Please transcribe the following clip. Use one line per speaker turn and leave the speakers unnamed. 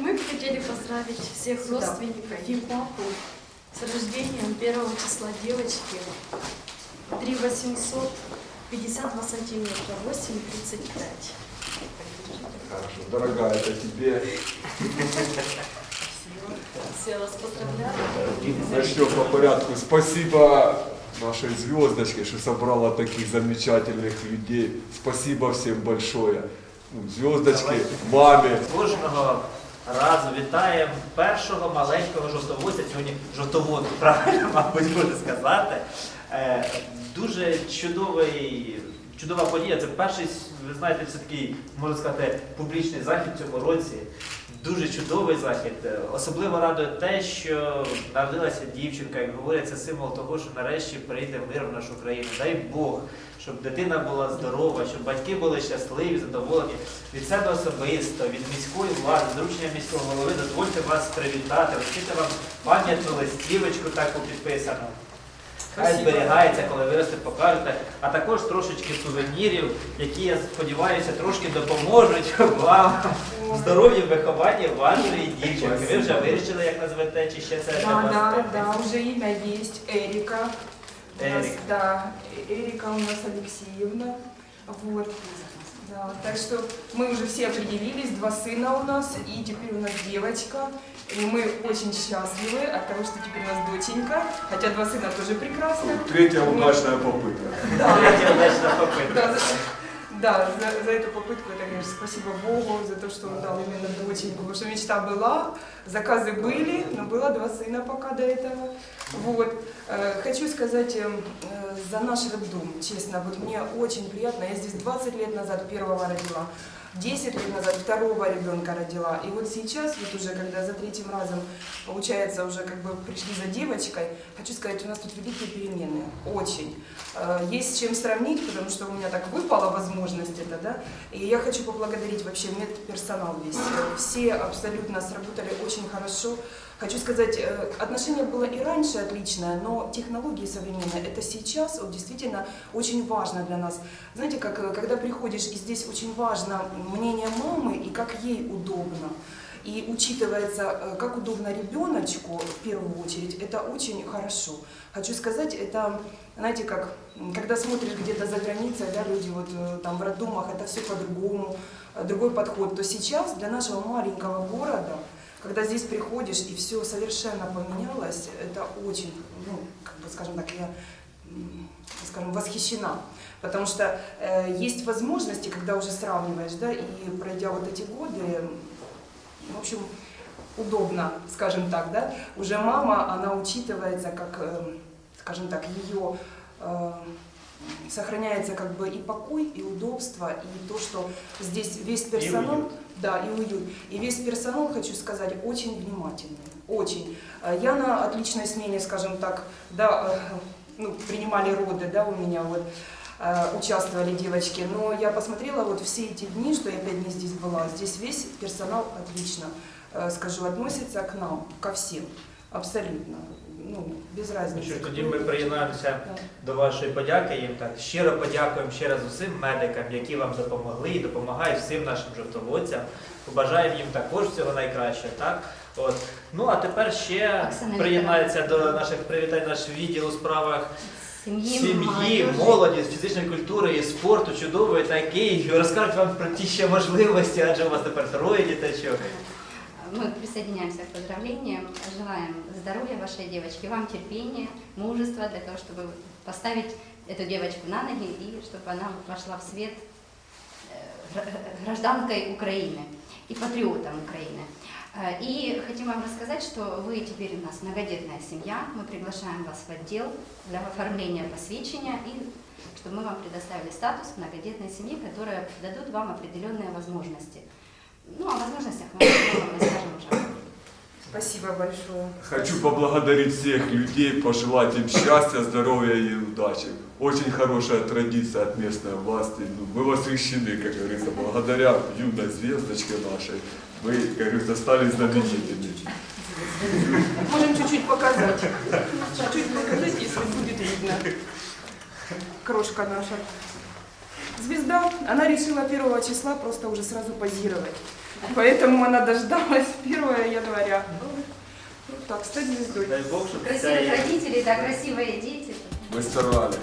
Мы бы хотели поздравить всех родственников и папу с рождением первого числа девочки. 3 852 сантиметра, 8 35.
Хорошо, дорогая, это тебе.
Все вас поздравляю.
Начнем по порядку. Спасибо нашей звездочке, что собрала таких замечательных людей. Спасибо всем большое. Звездочке, маме.
Кожного разу вітаємо першого маленького жовтоводця, сьогодні жовтовод, правильно, мабуть, буде сказати. Е, Дуже чудовий, чудова подія. Це перший, ви знаєте, все такий, можна сказати, публічний захід в цьому році. Дуже чудовий захід. Особливо радує те, що народилася дівчинка, як говорять, це символ того, що нарешті прийде мир в нашу країну. Дай Бог, щоб дитина була здорова, щоб батьки були щасливі, задоволені. Від себе особисто, від міської влади, з доручення міського голови, дозвольте вас привітати, вручити вам пам'ятну листівочку таку підписану. Хай зберігається, коли виросте, покажете, а також трошечки сувенірів, які, я сподіваюся, трошки допоможуть вам в здоров'ї вихованні вашої дівчинки. Ви вже вирішили, як назвете, чи ще це для
Да,
вас?
да,
таке?
да, уже имя есть, Эрика. У нас,
Эрик.
да, Э- Эрика у нас Алексеевна. Вот. Да, так что мы уже все определились, два сына у нас, и теперь у нас девочка. И мы очень счастливы от того, что теперь у нас доченька, хотя два сына тоже прекрасно.
Третья удачная попытка.
Третя удачна попитка.
Да, за, да, за, за эту попытку, это, конечно, спасибо Богу за то, что он дал именно доченьку, потому что мечта была, заказы были, но было два сына пока до этого. Вот. Э, Хочу сказать э, э, за наш роддом, честно, вот мне очень приятно, я здесь 20 лет назад первого родила, 10 лет назад второго ребенка родила, и вот сейчас, вот уже когда за третьим разом, получается, уже как бы пришли за девочкой, хочу сказать, у нас тут великие перемены, очень. Э, Есть с чем сравнить, потому что у меня так выпала возможность это, да. И я хочу поблагодарить вообще медперсонал весь. Э, Все абсолютно сработали очень хорошо. Хочу сказать, э, отношение было и раньше отличное, но технологии современные, это сейчас вот, действительно очень важно для нас. Знаете, как э, когда приходишь, и здесь очень важно мнение мамы и как ей удобно. И учитывается, э, как удобно ребеночку в первую очередь, это очень хорошо. Хочу сказать, это, знаете, как, когда смотришь где-то за границей, да, люди вот э, там в роддомах, это все по-другому, э, другой подход, то сейчас для нашего маленького города, когда здесь приходишь и все совершенно поменялось, это очень, ну, как бы, скажем так, я, скажем, восхищена. Потому что э, есть возможности, когда уже сравниваешь, да, и пройдя вот эти годы, в общем, удобно, скажем так, да, уже мама, она учитывается как, э, скажем так, ее э, сохраняется как бы и покой, и удобство, и то, что здесь весь персонал,
уют.
да, и уют, и весь персонал, хочу сказать, очень внимательный, очень. Э, Я на отличной смене, скажем так, да, ну, принимали роды, да, у меня вот участвовали девочки, но я посмотрела вот все эти дни, что я пять дней здесь была, здесь весь персонал отлично, э, скажу, относится к нам, ко всем, абсолютно, ну, без
Ну
разницы.
що ж, тоді ми приєднаємося
Да.
до вашої подяки їм. Так щиро подякуємо ще раз усім медикам, які вам допомогли і допомагають всім нашим жовтоводцям. Побажаємо їм також всього найкращого. Так от ну а тепер ще
Оксана
приєднається до наших привітань наш відділ у справах
Семьи,
сім'ї,
молодежи.
молоді, фізичної культури і спорту, чудовий такий. Розкажуть вам про ті ще можливості, адже у вас тепер троє діточок.
Мы присоединяемся к поздравлениям, желаем здоровья вашей девочке, вам терпения, мужества для того, чтобы поставить эту девочку на ноги и чтобы она вошла в свет э, гра- гражданкой Украины и патриотом Украины. Э, И хотим вам рассказать, что вы теперь у нас многодетная семья. Мы приглашаем вас в отдел для оформления посвящения и чтобы мы вам предоставили статус многодетной семьи, которые дадут вам определенные возможности. Ну, о возможностях мы потом расскажем уже.
Спасибо большое.
Хочу поблагодарить всех людей, пожелать им счастья, здоровья и удачи. Очень хорошая традиция от местной власти. Ну, Мы восхищены, как говорится, благодаря юной звездочке нашей. Мы, как говорится, стали знаменитыми.
Можем чуть-чуть показать. Чуть-чуть показать, если будет видно. Крошка наша. звезда. Она решила 1 числа просто уже сразу позировать. Поэтому она дождалась 1 января. Ну, так, стать звездой.
Дай Бог, щоб
Красивых родителей, да, красивые дети.
Мы старались.